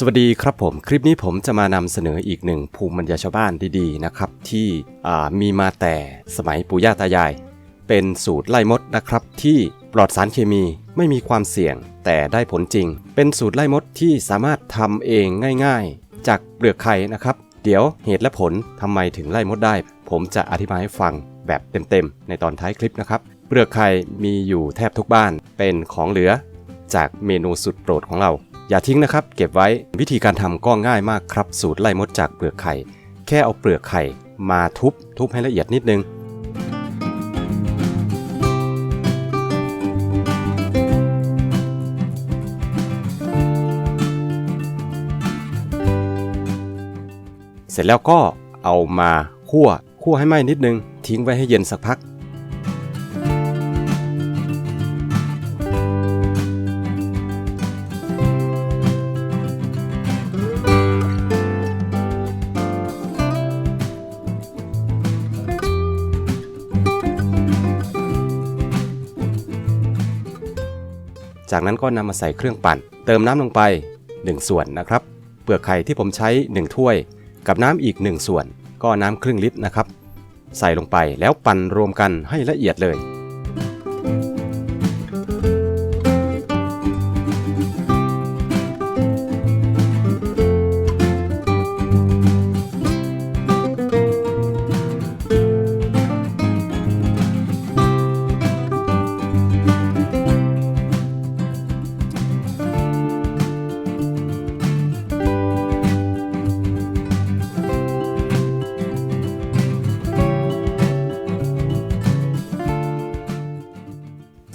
สวัสดีครับผม คลิปนี้ผมจะมานำเสนออีกหนึ่งภูมิปัญญาชาวบ้านดีๆนะครับ ที่มีมาแต่สมัยปู่ย่าตายาย เป็นสูตรไล่มดนะครับ ที่ปลอดสารเคมีไม่มีความเสี่ยง แต่ได้ผลจริง เป็นสูตรไล่มดที่สามารถทำเองง่าย ๆ จากเปลือกไข่นะครับ เดี๋ยวเหตุและผลทำไมถึงไล่มดได้ ผมจะอธิบายให้ฟังแบบเต็มๆในตอนท้ายคลิปนะครับ เปลือกไข่มีอยู่แทบทุกบ้านเป็นของเหลือ จากเมนูสุดโปรดของเรา อย่าทิ้งนะครับ เก็บไว้วิธีการทำก็ง่ายมากครับ สูตรไล่มดจากเปลือกไข่ แค่เอาเปลือกไข่มาทุบทุบให้ละเอียดนิดนึงเสร็จแล้วก็เอามาคั่วคั่วให้ไหม้นิดนึง ทิ้งไว้ให้เย็นสักพัก จากนั้นก็นำมาใส่เครื่องปั่น เติมน้ำลงไป 1 ส่วนนะครับ เปลือกไข่ที่ผมใช้ 1 ถ้วย กับน้ำอีก 1 ส่วน ก็น้ำครึ่งลิตรนะครับ ใส่ลงไปแล้วปั่นรวมกันให้ละเอียดเลย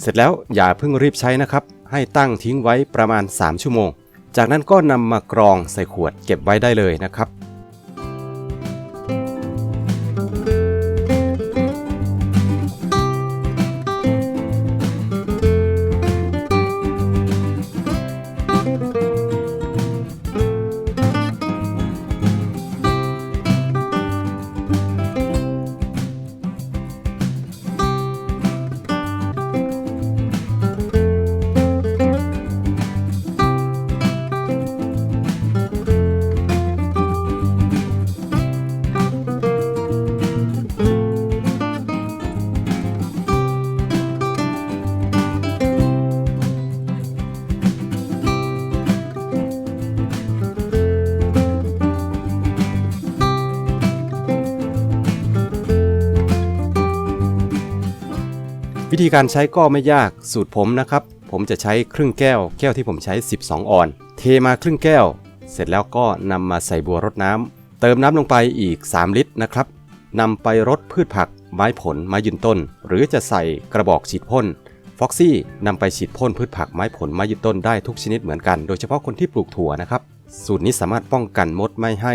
เสร็จแล้วอย่าเพิ่งรีบใช้นะครับ ให้ตั้งทิ้งไว้ประมาณ 3 ชั่วโมง จากนั้นก็นำมากรองใส่ขวดเก็บไว้ได้เลยนะครับ วิธีการใช้ก็ไม่ยากสูตรผมนะครับ ผมจะใช้ครึ่งแก้ว แก้วที่ผมใช้ 12 ออน เทมาครึ่งแก้ว เสร็จแล้วก็นำมาใส่บัวรดน้ำเติมน้ำลงไปอีก 3 ลิตรนะครับนำไปรดพืชผัก ไม้ผล ไม้ยืนต้น หรือจะใส่กระบอกฉีดพ่นฟ็อกซี่นำไปฉีดพ่นพืชผักไม้ผลไม้ยืนต้นได้ทุกชนิดเหมือนกัน โดยเฉพาะคนที่ปลูกถั่วนะครับ สูตรนี้สามารถป้องกันมดไม่ให้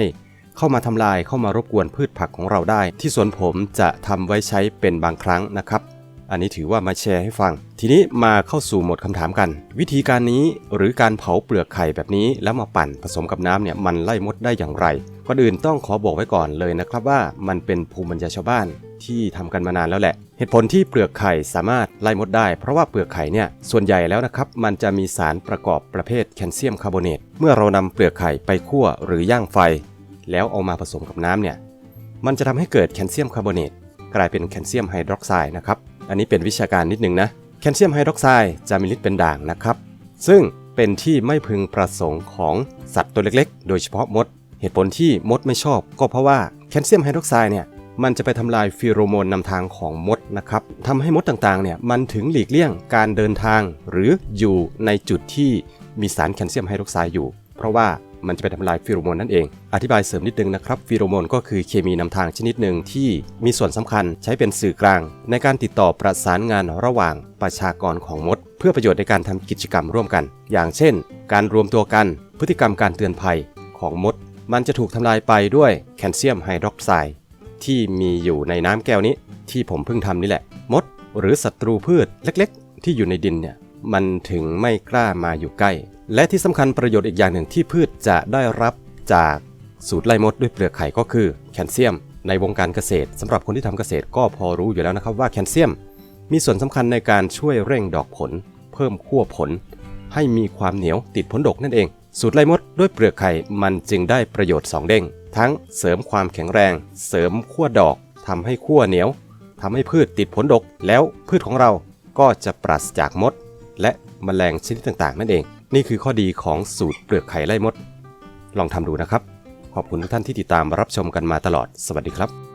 เข้ามาทำลายเข้ามารบกวนพืชผักของเราได้ ที่สวนผมจะทำไว้ใช้เป็นบางครั้งนะครับ อันนี้ถือว่ามาแชร์ให้ฟัง ทีนี้มาเข้าสู่หมดคำถามกัน วิธีการนี้หรือการเผาเปลือกไข่แบบนี้แล้วมาปั่นผสมกับน้ำเนี่ยมันไล่มดได้อย่างไรก่อนอื่นต้องขอบอกไว้ก่อนเลยนะครับว่ามันเป็นภูมิปัญญาชาวบ้านที่ทำกันมานานแล้วแหละ เหตุผลที่เปลือกไข่สามารถไล่มดได้ เพราะว่าเปลือกไข่เนี่ยส่วนใหญ่แล้วนะครับ มันจะมีสารประกอบประเภทแคลเซียมคาร์บอเนต เมื่อเรานำเปลือกไข่ไปคั่วหรือย่างไฟ แล้วเอามาผสมกับน้ำเนี่ย มันจะทำให้เกิดแคลเซียมคาร์บอเนตกลายเป็นแคลเซียมไฮดรอกไซด์นะครับ อันนี้เป็นวิชาการนิดนึงนะ แคลเซียมไฮดรอกไซด์จะมีฤทธิ์เป็นด่างนะครับ ซึ่งเป็นที่ไม่พึงประสงค์ของสัตว์ตัวเล็กๆ โดยเฉพาะมด เหตุผลที่มดไม่ชอบ ก็เพราะว่าแคลเซียมไฮดรอกไซด์เนี่ยมันจะไปทำลายฟีโรโมนนำทางของมดนะครับทำให้มดต่างๆเนี่ยมันถึงหลีกเลี่ยงการเดินทาง หรืออยู่ในจุดที่มีสารแคลเซียมไฮดรอกไซด์อยู่ เพราะว่า มันจะไปทำลายฟีโรโมนนั่นเอง อธิบายเสริมนิดนึงนะครับฟีโรโมนก็คือเคมีนำทางชนิดหนึ่งที่มีส่วนสำคัญใช้เป็นสื่อกลาง ในการติดต่อประสานงานระหว่างประชากรของมด เพื่อประโยชน์ในการทำกิจกรรมร่วมกัน อย่างเช่น การรวมตัวกัน พฤติกรรมการเตือนภัยของมด มันจะถูกทำลายไปด้วยแคลเซียมไฮดรอกไซด์ที่มีอยู่ในน้ำแก้วนี้ที่ผมเพิ่งทำนี่แหละ มด หรือศัตรูพืชเล็ก ๆ ที่อยู่ในดินเนี่ย มันถึงไม่กล้ามาอยู่ใกล้ และที่สำคัญประโยชน์อีกอย่างหนึ่งที่พืชจะได้รับจากสูตรไล่มดด้วยเปลือกไข่ก็คือแคลเซียม ในวงการเกษตรสำหรับคนที่ทำเกษตรก็พอรู้อยู่แล้วนะครับว่าแคลเซียม มีส่วนสำคัญในการช่วยเร่งดอกผล เพิ่มขั้วผล ให้มีความเหนียวติดผลดกนั่นเอง สูตรไล่มดด้วยเปลือกไข่มันจึงได้ประโยชน์ 2 เด้ง ทั้งเสริมความแข็งแรง เสริมขั้วดอกทำให้ขั้วเหนียวทำให้พืชติดผลดก แล้วพืชของเราก็จะปราศจากมด และแมลงชนิดต่างๆ นั่นเอง นี่คือข้อดีของสูตรเปลือกไข่ไล่มด ลองทำดูนะครับ ขอบคุณทุกท่านที่ติดตามรับชมกันมาตลอด สวัสดีครับ